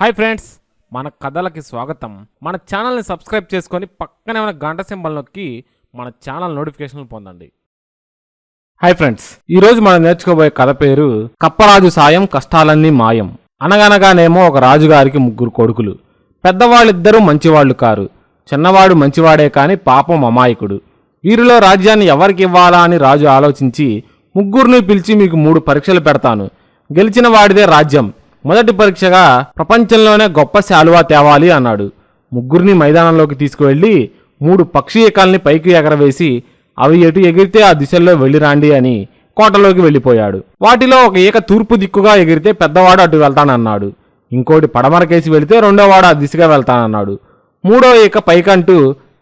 Hi friends మన కథలకి స్వాగతం. మన ఛానల్ని సబ్స్క్రైబ్ చేసుకొని పక్కనే ఉన్న గంట సింబల్ నొక్కి మన ఛానల్ నోటిఫికేషన్లు పొందండి. హాయ్ ఫ్రెండ్స్ ఈరోజు మనం నేర్చుకోబోయే కథ పేరు కప్పరాజు సాయం కష్టాలన్నీ మాయం. అనగనగానేమో ఒక రాజుగారికి ముగ్గురు కొడుకులు. పెద్దవాళ్ళిద్దరూ మంచివాళ్ళు కారు. చిన్నవాడు మంచివాడే కాని పాపం అమాయకుడు. వీరిలో రాజ్యాన్ని ఎవరికి ఇవ్వాలా అని రాజు ఆలోచించి ముగ్గురిని పిలిచి మీకు మూడు పరీక్షలు పెడతాను. గెలిచిన వాడిదే రాజ్యం. మొదటి పరీక్షగా ప్రపంచంలోనే గొప్ప శాలువా తేవాలి అన్నాడు. ముగ్గురిని మైదానంలోకి తీసుకువెళ్ళి మూడు పక్షి ఏకాల్ని పైకి ఎగరవేసి అవి ఎటు ఎగిరితే ఆ దిశల్లో వెళ్ళిరాండి అని కోటలోకి వెళ్ళిపోయాడు. వాటిలో ఒక ఈక తూర్పు దిక్కుగా ఎగిరితే పెద్దవాడు అటు వెళ్తానన్నాడు. ఇంకోటి పడమరకేసి వెళితే రెండోవాడు ఆ దిశగా వెళ్తానన్నాడు. మూడో ఈక పైకంటూ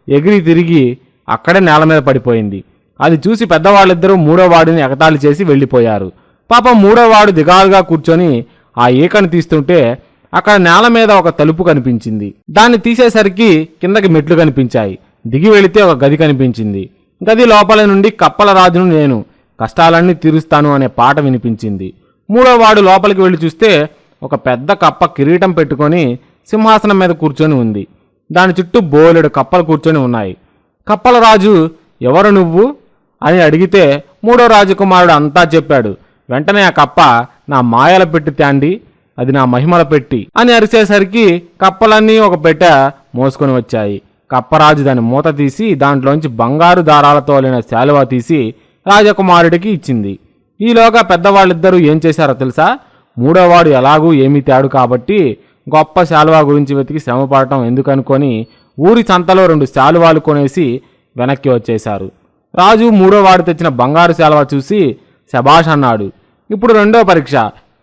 ఎగిరి తిరిగి అక్కడే నేల మీద పడిపోయింది. అది చూసి పెద్దవాళ్ళిద్దరూ మూడో వాడిని ఎగతాళి చేసి వెళ్ళిపోయారు. పాపం మూడోవాడు దిగాలుగా కూర్చొని ఆ ఈకను తీస్తుంటే అక్కడ నేల మీద ఒక తలుపు కనిపించింది. దాన్ని తీసేసరికి కిందకి మెట్లు కనిపించాయి. దిగి వెళితే ఒక గది కనిపించింది. గది లోపల నుండి కప్పల రాజును నేను కష్టాలన్నీ తీరుస్తాను అనే పాట వినిపించింది. మూడో వాడు లోపలికి వెళ్ళి చూస్తే ఒక పెద్ద కప్ప కిరీటం పెట్టుకొని సింహాసనం మీద కూర్చొని ఉంది. దాని చుట్టూ బోలెడు కప్పలు కూర్చొని ఉన్నాయి. కప్పల రాజు ఎవరు నువ్వు? అని అడిగితే మూడో రాజకుమారుడు అంతా చెప్పాడు వెంటనే ఆ కప్ప నా మాయల పెట్టి తాండి అది నా మహిమల పెట్టి అని అరిచేసరికి కప్పలన్నీ ఒక పెట్ట మోసుకొని వచ్చాయి. కప్పరాజు దాని మూత తీసి దాంట్లోంచి బంగారు దారాలతో లేన శాలువా తీసి రాజకుమారుడికి ఇచ్చింది. ఈలోగా పెద్దవాళ్ళిద్దరూ ఏం చేశారో తెలుసా? మూడోవాడు ఎలాగూ ఏమీ తేడు కాబట్టి గొప్ప శాలువా గురించి వెతికి శ్రమపడటం ఎందుకనుకొని ఊరి సంతలో రెండు శాలువాలు కొనేసి వెనక్కి వచ్చేశారు. రాజు మూడోవాడు తెచ్చిన బంగారు శాలువా చూసి శబాష్ అన్నాడు ఇప్పుడు రెండో పరీక్ష.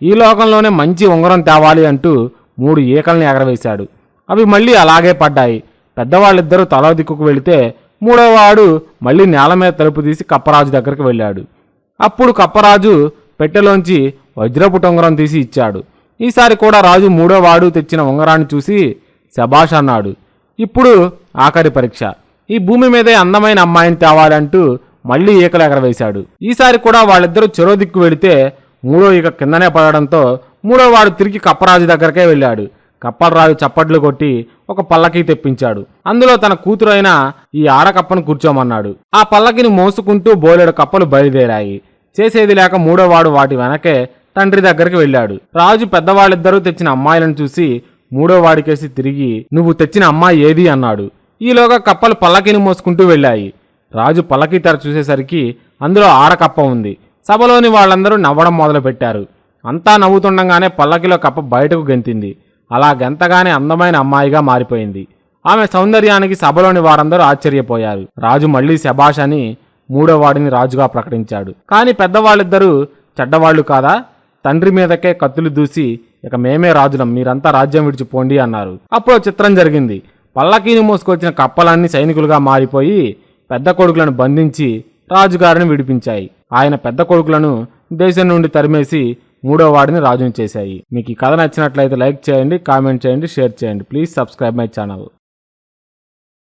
ఈ లోకంలోనే మంచి ఉంగరం తేవాలి అంటూ మూడు ఈకల్ని ఎగరవేశాడు. అవి మళ్ళీ అలాగే పడ్డాయి. పెద్దవాళ్ళిద్దరూ తల దిక్కుకు వెళితే మూడోవాడు మళ్ళీ నేల మీద తలుపు తీసి కప్పరాజు దగ్గరికి వెళ్ళాడు. అప్పుడు కప్పరాజు పెట్టెలోంచి వజ్రపు ఉంగరం తీసి ఇచ్చాడు. ఈసారి కూడా రాజు మూడోవాడు తెచ్చిన ఉంగరాన్ని చూసి శబాష్ అన్నాడు. ఇప్పుడు ఆఖరి పరీక్ష. ఈ భూమి మీదే అందమైన అమ్మాయిని తేవాలంటూ మళ్ళీ ఈకలు ఎగరవేశాడు ఈసారి కూడా వాళ్ళిద్దరూ చెరో దిక్కు వెళితే మూడో ఈక కిందనే పడడంతో మూడో వాడు తిరిగి కప్పరాజు దగ్గరకే వెళ్ళాడు. కప్పలరాజు చప్పట్లు కొట్టి ఒక పల్లకి తెప్పించాడు. అందులో తన కూతురైన ఈ ఆడకప్పను కూర్చోమన్నాడు. ఆ పల్లకిని మోసుకుంటూ బోలెడు కప్పలు బయలుదేరాయి. చేసేది లేక మూడో వాడు వాటి వెనకే తండ్రి దగ్గరికి వెళ్ళాడు. రాజు పెద్దవాళ్ళిద్దరూ తెచ్చిన అమ్మాయిలను చూసి మూడో వాడికేసి తిరిగి నువ్వు తెచ్చిన అమ్మాయి ఏది? అన్నాడు. ఈలోగా కప్పలు పల్లకిని మోసుకుంటూ వెళ్ళాయి. రాజు పలకి తెర చూసేసరికి అందులో ఆరకప్ప ఉంది. సభలోని వాళ్ళందరూ నవ్వడం మొదలుపెట్టారు. అంతా నవ్వుతుండగానే పల్లకిలో కప్ప బయటకు గెంతింది. అలా గెంతగానే అందమైన అమ్మాయిగా మారిపోయింది. ఆమె సౌందర్యానికి సభలోని వారందరూ ఆశ్చర్యపోయారు. రాజు మళ్ళీ శబాష్ అని మూడోవాడిని రాజుగా ప్రకటించాడు. కానీ పెద్దవాళ్ళిద్దరూ చెడ్డవాళ్ళు కాదా? తండ్రి మీదకే కత్తులు దూసి ఇక మేమే రాజులం మీరంతా రాజ్యం విడిచిపోండి అన్నారు. అప్పుడు చిత్రం జరిగింది. పల్లకీని మోసుకొచ్చిన కప్పలన్నీ సైనికులుగా మారిపోయి పెద్ద కొడుకులను బంధించి రాజుగారిని విడిపించాయి. ఆయన పెద్ద కొడుకులను దేశం నుండి తరిమేసి మూడో వాడిని రాజుని చేశాయి. మీకు ఈ కథ నచ్చినట్లయితే లైక్ చేయండి కామెంట్ చేయండి షేర్ చేయండి. Please subscribe my channel.